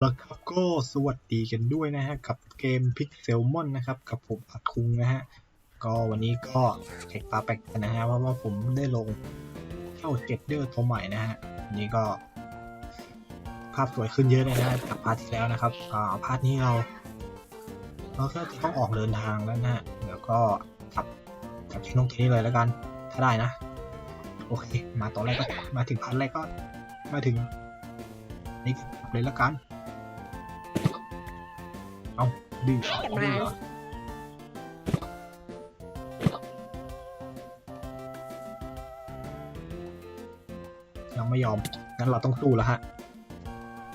แล้วครับก็สวัสดีกันด้วยนะฮะ กับเกม Pixelmon นะครับ กับผมอัดคุงนะฮะ ก็วันนี้ก็เช็คปลาแปลกนะฮะ เพราะว่าผมได้ลงเข้าเจ็ดเดอร์ตัวใหม่นะฮะวันนี้ก็ ภาพสวยขึ้นเยอะเลยนะจากพาร์ทที่แล้วนะครับอ่าพาร์ทนี้เรา เราก็จะต้องออกเดินทางแล้วนะฮะเดี๋ยวก็กลับกลับที่น้องที่นี่เลยแล้วกัน ถ้าได้นะ โอเค มาตอนแรกก็มาถึงพาร์ทแรกก็มาถึงนี่ขับเลยแล้วกัน ดื้อเอาดื้อเรอยังไม่ยอม งั้นเราต้องสู้แล้วฮะ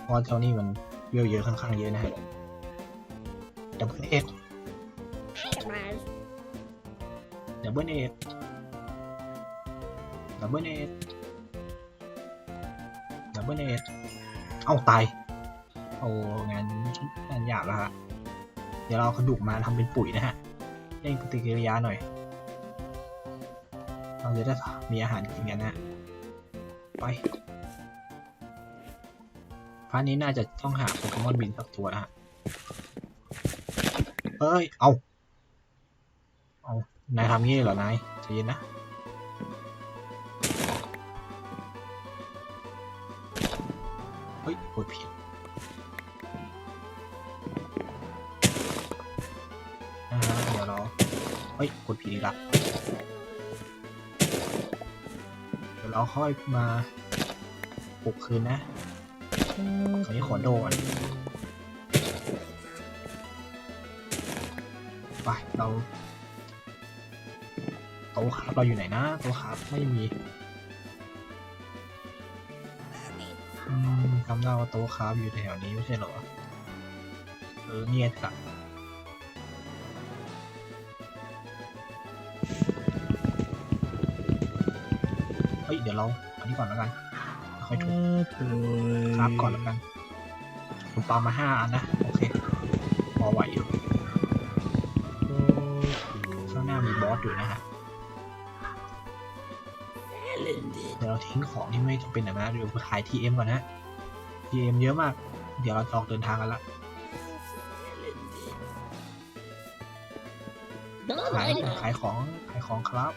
เพราะว่าเจ้านี่มันเวลเยอะค่อนข้างเยอะนะฮะดับเบิลเอ็ดดับเบิลเอ็ดดับเบิลเอ็ดดับเบิลเอ็ดเอ้าตาย โอ้งานงานหยาบแล้วฮะ ดี๋ยวเราเอากระดูกมาทำเป็นปุ๋ยนะฮะเร่งปฏิกิริยาหน่อย เราจะได้มีอาหารกินกันนะไปพาร์ทนี้น่าจะต้องหาโปเกมอนบินสักตัวนะฮะเฮ้ย เอา เอา นายทำงี้เหรอ นายใจเย็นนะ เฮ้ยกดผิด ฮ้ยกดผิดอีกละเดี๋ยวเราค่อยมาปลุกคืนนะคราวนี้ขอโดนไปเราโต๊ะครับเราอยู่ไหนนะโต๊ะครับไม่มีอืมจำได้ว่าโต๊ะครับอยู่แถวนี้ไม่ใช่เหรอเออเนี่ยจ้ะ ฮ้ยเดี๋ยวเราอันนี้ก่อนแล้วกันค่อยทุบคราฟก่อนแล้วกันผมปามาห้าอันนะ โอเคพอไหวอยู่ข้างหน้ามีบอสอยู่นะฮะเดี๋ยวเราทิ้งของที่ไม่จำเป็นนะนะเดี๋ยวไปขาย TM ก่อนนะ TM เยอะมาก เดี๋ยวเราจะออกเดินทางกันละขายขายของขายของครับ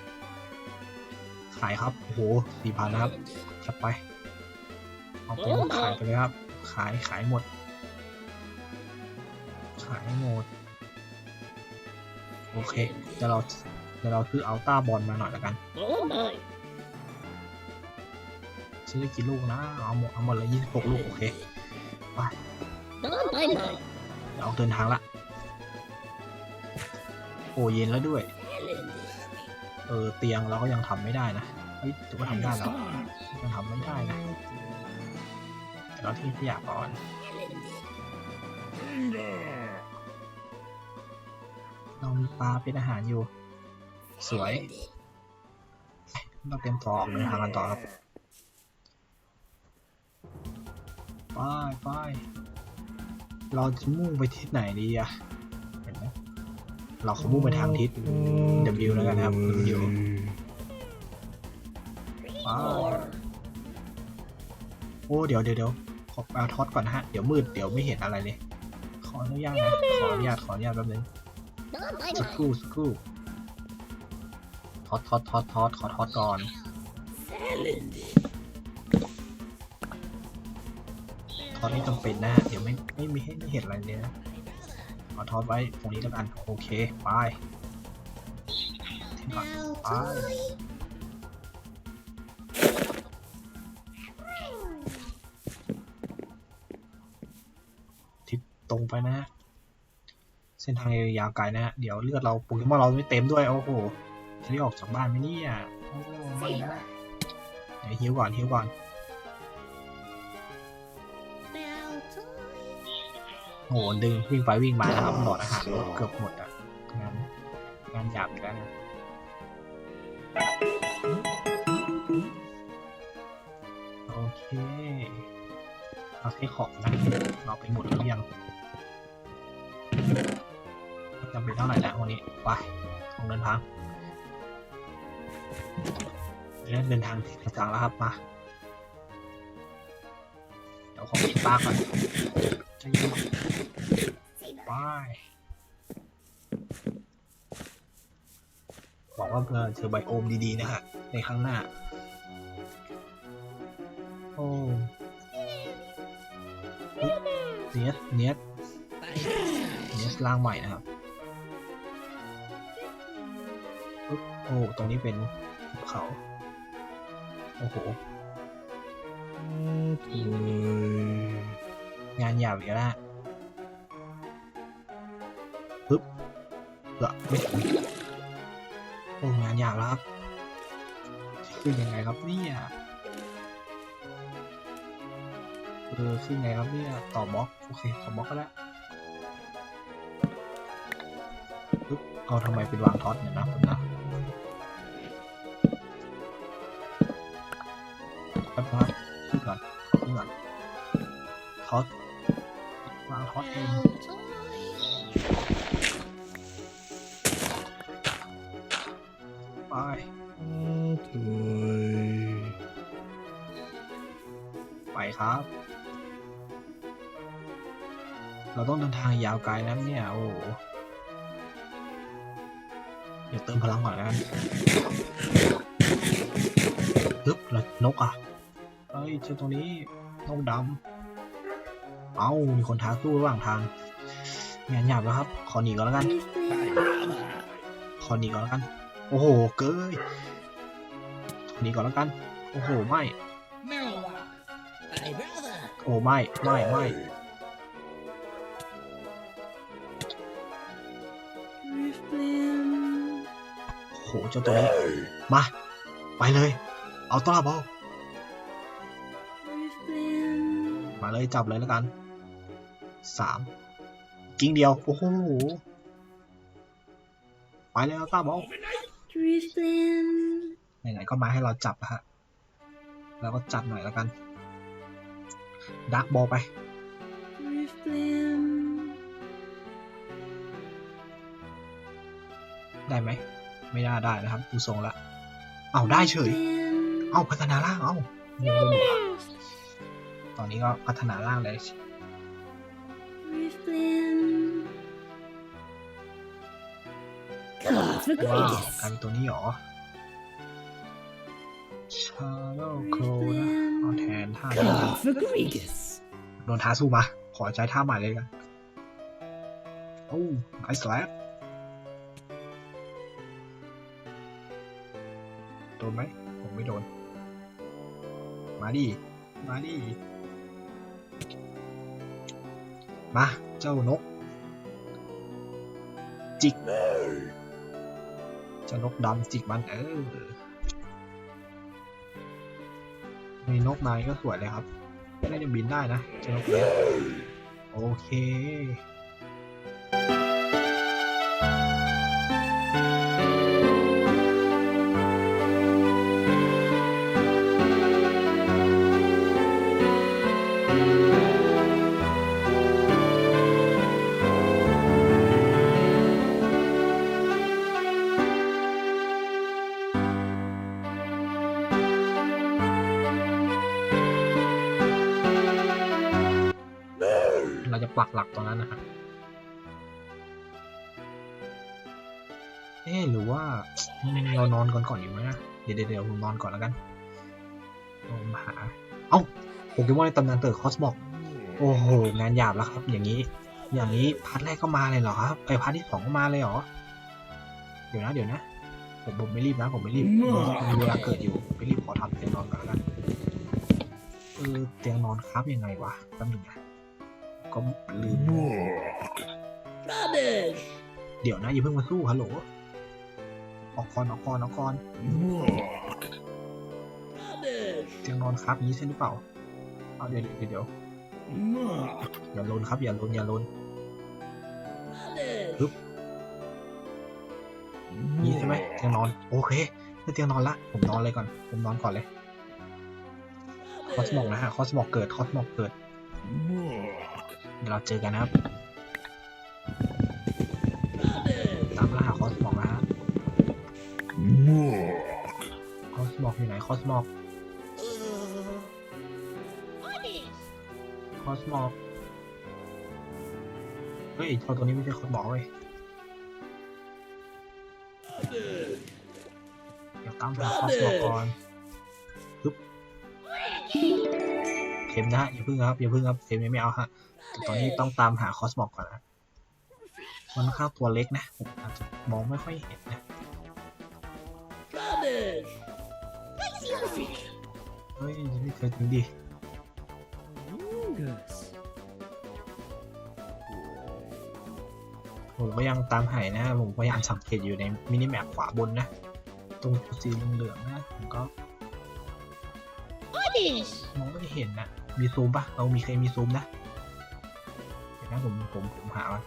ขายครับ โอ้โหสี่พันนะครับจัดไป เอาไปขายไปเลยครับ ขายขายหมด ขายหมด โอเค เดี๋ยวเราเดี๋ยวเราซื้ออัลต้าบอลมาหน่อยแล้วกัน ซื้อได้กี่ลูกนะ เอาหมดเอาหมดเลยยี่สิบหกลูก โอเค ไปเดี๋ยวออกเดินทางละ โอ้เย็นแล้วด้วย เออเตียงเราก็ยังทำไม่ได้นะเฮ้ยถือว่าทำได้แล้วยังทำไม่ได้นะเดี๋ยวเราทิ้งขยะก่อนเรามีปลาเป็นอาหารอยู่ สวยเราเตรียมตัวออกเดินทางกันต่อครับไปไปเราจะมุ่งไปทิศไหนดีอะเห็นไหม เราขอมุ่งไปทางทิศ W แล้วกันนะครับ W ว้าวโอ้เดี๋ยวเดี๋ยวเดี๋ยวขอเอาท็อตก่อนนะฮะ เดี๋ยวมืดเดี๋ยวไม่เห็นอะไรเลย ขออนุญาตนะ ขออนุญาตขออนุญาตแป๊บนึงสักครู่สักครู่ท็อตท็อตท็อตท็อตขอท็อตก่อนท็อตนี่จำเป็นนะฮะเดี๋ยวไม่ไม่มีให้ไม่เห็นอะไรเลยนะ ขอท็อตไว้ตรงนี้แล้วกันโอเคไปทิ้งก่อนไปทิศตรงไปนะฮะเส้นทางยาวไกลนะฮะเดี๋ยวเลือดเราโปเกมอนเราไม่เต็มด้วย โอ้โหจะได้ออกจากบ้านไหมเนี่ยโอ้ไม่นะเดี๋ยวฮิวก่อนฮิวก่อน โอ้โหดึงวิ่งไปวิ่งมานะครับหลอดอาหารลดเกือบหมดอะงานงานหยาบอีกแล้วนะโอเคเราใช้ของนะเราไปหมดหรือยังจำเป็นเท่าไหร่แล้ววันนี้ไปส่งเดินทางเริ่มเดินทางที่กระจังแล้วครับมาเดี๋ยวขอปิดปลาก่อนใจ หวังว่าเราจะเจอไบโอมดีๆ นะฮะ ในข้งหน้า โอ้เนียสเนียสเนียสล่างใหม่นะครับปึ๊บโอ้ ตรงนี้เป็นภูเขา โอ้โหงานหยาบอีกแล้ว เหรอไม่ถึงโอ้งานยากแล้วครับขึ้นยังไงครับเนี่ยเออขึ้นไงครับเนี่ยต่อบล็อกโอเคต่อบล็อกก็แล้วปึ๊บเอาทำไมเป็นวางท็อตเนี่ยนะผมนะ ไกลนะเนี่ย โอ้โหเดี๋ยวเติมพลังก่อนนะฮึบแล้วนกอะเอ้ยเจอตรงนี้นกดำ เอ้า มีคนท้าสู้ระหว่างทางงานหยาบแล้วครับ ขอหนีก่อนแล้วกัน ขอหนีก่อนแล้วกัน โอ้โห เกยขอหนีก่อนแล้วกัน โอ้โห ไม่ โอ้ไม่ ไม่ ไม่ เจ้าตัวนี้ มา ไปเลย เอาต้าบอลมาเลยจับเลยแล้วกันสามกิ้งเดียว โอ้โห ไปเลยเอาต้าบอลไหนๆก็มาให้เราจับนะฮะแล้วก็จัดหน่อยแล้วกันดักบอลไปได้ไหม ไม่ได้ได้นะครับดูทรงละ เอาได้เฉย เอาพัฒนาล่างเอางงไปหมดละตอนนี้ก็พัฒนาล่างเลย God for ว้าว greatness. กลายเป็นตัวนี้เหรอชาโลโครนะเอาแทนท่านี้ God for greatness. โดนท้าสู้มา ขอใช้ท่าใหม่เลยกัน โอ้ไอสแลปโด นไหมผมไม่โดน มาดิ มาดิ มา เจ้านก จิกเจ้านกดำจิกมัน เออมีนกนายก็สวยเลยครับ น่าจะบินได้นะเจ้านกนี้โอเค เอ๊ะหรือว่าอืมเรานอนก่อนก่อนอยู่ไหมนะเดี๋ยวเดี๋ยวเดี๋ยวผมนอนก่อนแล้วกันลองหา เอ้าโปเกมอนในตำนานเตอร์คอสบอกโอ้โหงานหยาบแล้วครับ อย่างนี้ อย่างนี้พาร์ทแรกก็มาเลยเหรอครับไอพาร์ทที่สองก็มาเลยเหรอเดี๋ยวนะเดี๋ยวนะผมผมไม่รีบนะผมไม่รีบมีเวลาเกิดอยู่ไม่รีบขอทำเตียงนอนก่อนแล้วกันเออเตียงนอนครับยังไงวะแป๊บนึงนะก็ลืม Rubbish. เดี๋ยวนะอย่าเพิ่งมาสู้ฮัลโหล ออกก่อนออกก่อนออกก่อน Rubbish. เตียงนอนครับอย่างนี้ใช่หรือเปล่าเอาเดี๋ยวเดี๋ยวเดี๋ยวอย่าลนครับ อย่าลนอย่าลน Rubbish. ปึ๊บนี่ใช่ไหมเตียงนอน โอเคได้เตียงนอนละ ผมนอนเลยก่อน ผมนอนก่อนเลยคอสมอกนะฮะคอสมอกเกิดคอสมอกเกิดเดี๋ยวเราเจอกันนะครับ Rubbish. ตามล่า คอสมอกคอสมอกเฮ้ยเจ้าตัวนี้ไม่ใช่คนบอกเลยเดี๋ยวตามหาคอสบอกก่อนปึ๊บเข็มนะฮะอย่าพึ่งครับอย่าพึ่งครับเข็มยังไม่เอาฮะแต่ตอนนี้ต้องตามหาคอสบอกก่อนนะมันค่อนข้างตัวเล็กนะผมอาจจะมองไม่ค่อยเห็นนะ เฮ้ยยังไม่เคยถึงดิ Mungus. ผมก็ยังตามหายนะ ผมพยายามสังเกตอยู่ในมินิแมปขวาบนนะ ตรงจุดสีเหลืองๆนะ ผมก็ Rubbish. มองไม่เห็นนะมีซูมปะเรามีใครมีซูมนะ เดี๋ยวนะผมผมผมหาว่า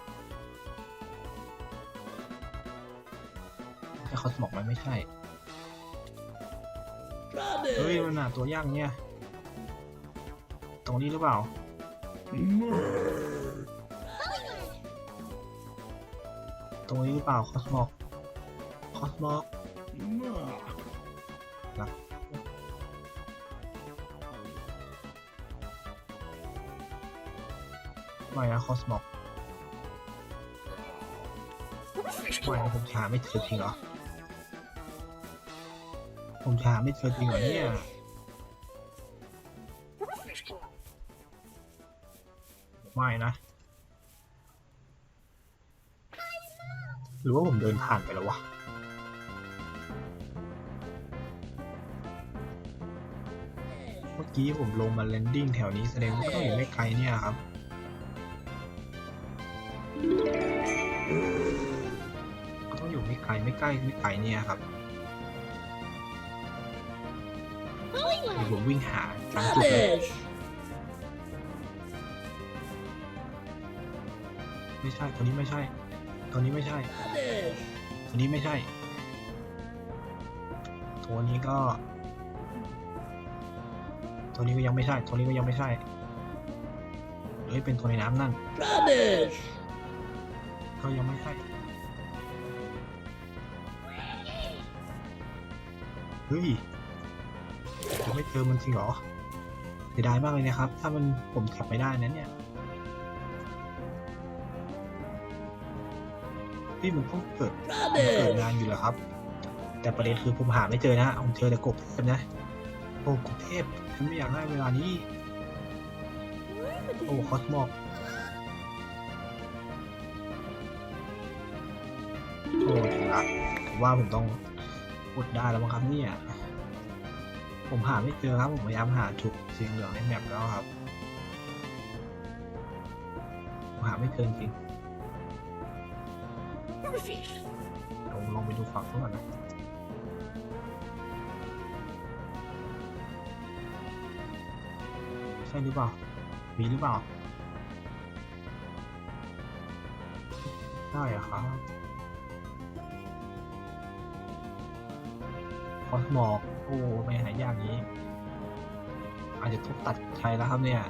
ใช่คอสมอกมันไม่ใช่ เฮ้ยมันหนาตัวยากเนี่ย ตรงนี้หรือเปล่า ตรงนี้หรือเปล่าคอสมอกคอสมอกนะไม่นะคอสมอกไม่ผมหาไม่เจอจริงเหรอ ผมหาไม่เจอจริงเหรอเนี่ยไม่นะ หรือว่าผมเดินผ่านไปแล้ววะเมื่อกี้ผมลงมาแลนดิ้งแถวนี้แสดงว่าต้องอยู่ไม่ไกลเนี่ยครับก็ต้องอยู่ไม่ไกลไม่ใกล้ไม่ไกลเนี่ยครับ ดี๋ยวผมวิ่งหาตามจุดเลย Rubbish. ไม่ใช่ตัวนี้ไม่ใช่ตัวนี้ไม่ใช่ Rubbish. ตัวนี้ไม่ใช่ตัวนี้ก็ ตัวนี้ก็ยังไม่ใช่ตัวนี้ก็ยังไม่ใช่เฮ้ยเป็นตัวในน้ำนั่น Rubbish. ก็ยังไม่ใช่เฮ้ยจะไม่ เจอมันจริงเหรอเสียดายมากเลยนะครับ ถ้ามันผมขับไม่ได้นะเนี่ยพี่มันต้องเกิดมันเกิด Rubbish. งานอยู่เหรอครับ แต่ประเด็นคือผมหาไม่เจอนะผมเจอแต่กบเทพนะโอ้กบเทพฉันไม่อยากได้เวลานี้โอ้คอสมอกโอ้ถึงละผมว่าผมต้องกดได้แล้วมั้งครับเนี่ย ผมหาไม่เจอครับผมพยายามหาจุดสีเหลืองในแมปแล้วครับผมหาไม่เจอจริง Rubbish. ลองไปดูฝั่งนู้นก่อนนะใช่หรือเปล่า มีหรือเปล่าใช่เหรอะครับคอสมอก โอ้ไม่หายากนี้ อาจจะต้องตัดใช้แล้วครับเนี่ย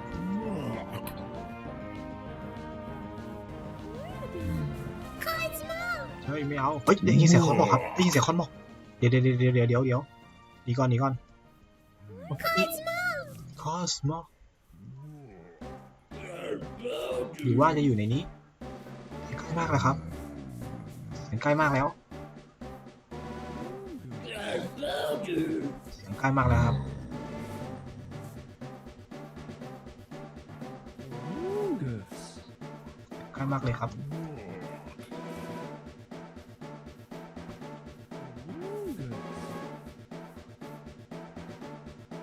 เฮ้ยไม่เอาเฮ้ยได้ยินเสียงคอนบอกครับได้ยินเสียงคอนบอกเดี๋ยวเดี๋ยวเดี๋ยวเดี๋ยวเดี๋ยวเดี๋ยวหนีก่อนหนีก่อนคอสมอหรือว่าจะอยู่ในนี้ใกล้มากแล้วครับเสียงใกล้มากแล้ว สำคัญมากแล้วครับสำคัญมากเลยครับ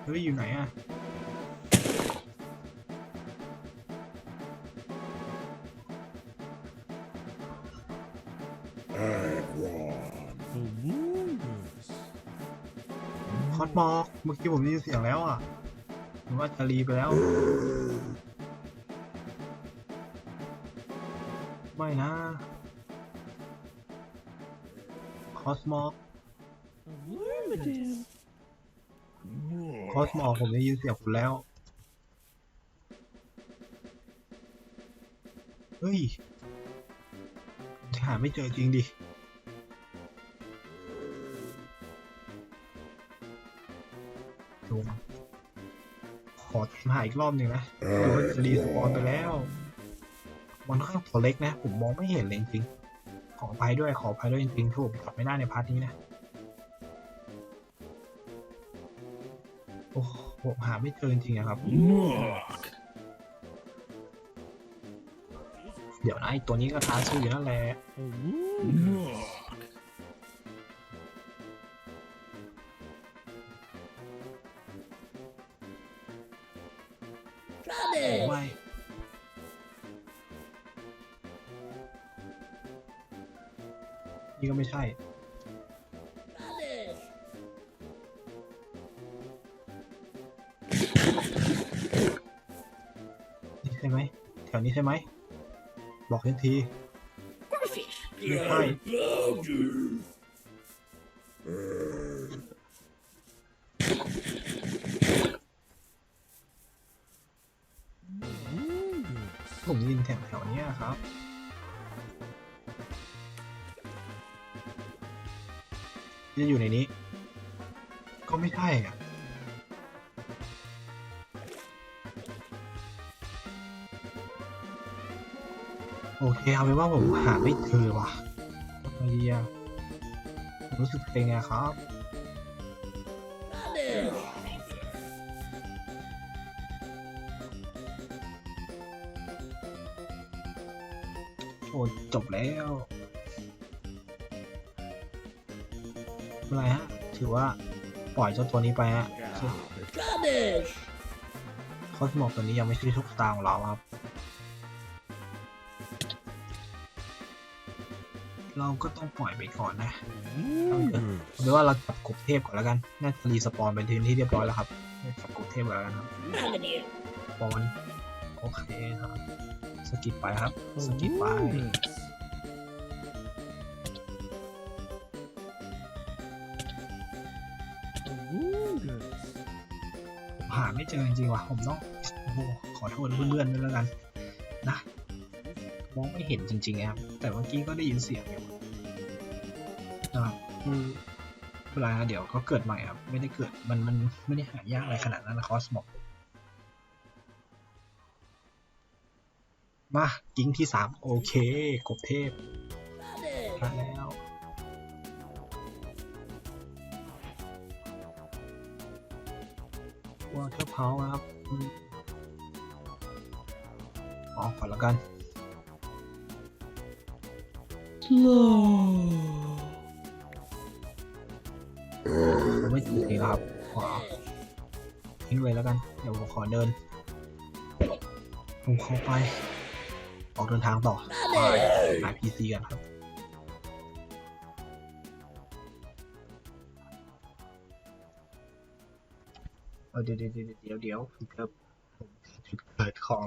เฮ้ยอยู่ไหนอะ เมื่อกี้ผมได้ยินเสียงแล้วอะผมว่าจะรีไปแล้ว ไม่นะ คอสมอกคอสมอกผมได้ยินเสียงคุณแล้ว เฮ้ยจะหาไม่เจอจริงดิดู หาอีกรอบหนึ่งนะดูว่าจะรีสปอนไปแล้วมันค่อนข้างตัวเล็กนะ ผมมองไม่เห็นเลยจริงๆขออภัยด้วยขออภัยด้วยจริงๆที่ผมกลับไม่ได้ในพาร์ทนี้นะ โอ้โหผมหาไม่เจอจริงๆอะครับ Mark. เดี๋ยวนะไอตัวนี้ก็ท้าสู้อยู่นั่นแหละ ช่ไหม แถวนี้ใช่ไหม บอกทันที Rubbish. ไม่ใช่ผมได้ยินแถวแถวๆเนี้ยครับจะอยู่ในนี้ ก็ไม่ใช่อะ โอเคเอาเป็นว่าผมหาไม่เจอว่ะทำไงดีอะผมรู้สึกเป็นไงครับ Rubbish. โอ้จบแล้วไม่เป็นไรฮะ ถือว่าปล่อยเจ้าตัวนี้ไปฮะ Rubbish. คอสโมกตัวนี้ยังไม่ใช่ทุกตาของเราครับ เราก็ต้องปล่อยไปก่อนนะเอาเป็นว่าเราจับกบเทพก่อนแล้วกัน น่าจะรีสปอนเป็นทีมที่เรียบร้อยแล้วครับจับกบเทพก่อนแล้วกันครับ Magnet. ปอนโอเคครับ สกิปไปครับ สกิปไปผมหาไม่เจอจริงๆว่ะ ผมต้องโอ้โหขอโทษเพื่อนๆด้วยแล้วกัน นะ มองไม่เห็นจริงๆนะครับ แต่เมื่อกี้ก็ได้ยินเสียงอยู่นะ ครับคือเวลาเดี๋ยวก็เกิดใหม่ครับไม่ได้เกิดมันมันไม่ได้หายากอะไรขนาดนั้นนะคอสมอกมากิ้งที่สามโอเคกบเทพ Rubbish. มาแล้ววอเตอร์เพาครับอืมอก่อนแล้วกันผ มไม่ถูกเลยครับขอทิ้งเลยแล้วกัน เดี๋ยวผมขอเดินผมขอไป ออกเดินทางต่อไปหาพีซีกันครับเดี๋ยวเดี๋ยวเดี๋ยวเดี๋ยวผมเจอจุดเกิดของ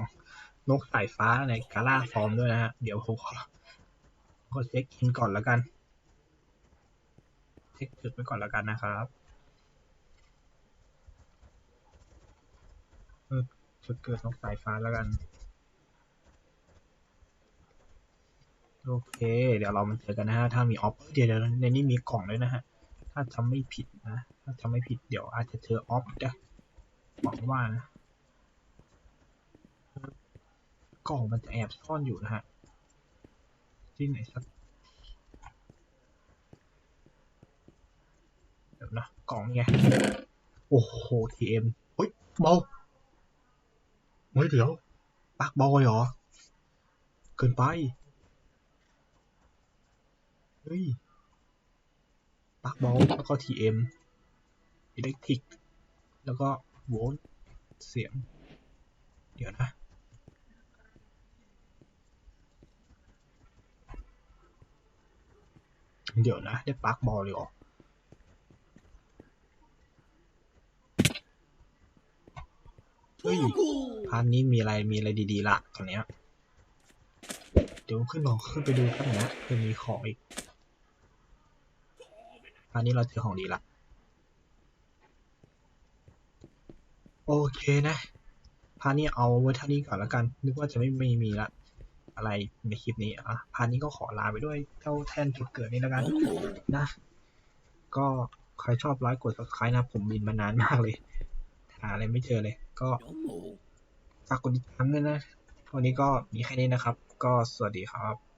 นกสายฟ้าในกาล่าฟอร์มด้วยนะฮะ เดี๋ยวผมขอขอเช็คอินก่อนแล้วกัน เช็คจุดไว้ก่อนแล้วกันนะครับ เออจุดเกิดนกสายฟ้าแล้วกัน โอเค เดี๋ยวเรามาเจอกันนะฮะ ถ้ามีออฟเดี๋ยวในนี้มีกล่องด้วยนะฮะ ถ้าจำไม่ผิดนะ ถ้าจำไม่ผิดเดี๋ยวอาจจะเจอออฟนะหวังว่านะกล่องมันจะแอบซ่อนอยู่นะฮะ ที่ไหนสักเดี๋ยวนะกล่องไง โอ้โห TM เฮ้ยเบา เฮ้ยเดี๋ยวปักบอยเหรอ เกินไป เฮ้ยปักบอลแล้วก็ TM อิเล็กทริก แล้วก็โวลต์เสียง เดี๋ยวนะเดี๋ยวนะ ได้ปลั๊กบอลเลยเหรอ เฮ้ยพาร์ทนี้มีอะไรมีอะไรดีๆละตอนเนี้ยเดี๋ยวขึ้นลองขึ้นไปดูกันนะเพื่อมีของอีกพาร์ทนี้เราเจอของดีละโอเคนะพาร์ทนี้เอาไว้เท่านี้ก่อนแล้วกัน นึกว่าจะไม่ไม่มีละอะไรในคลิปนี้อะพาร์ทนี้ก็ขอลาไปด้วยเจ้าแทนจุดเกิดนี้แล้วกันนะ ก็ใครชอบไลค์กด subscribe นะผมบินมานานมากเลยหาอะไรไม่เจอเลย ก็ No more. ฝากกดติดตามด้วยนะ วันนี้ก็มีแค่นี้นะครับ ก็สวัสดีครับ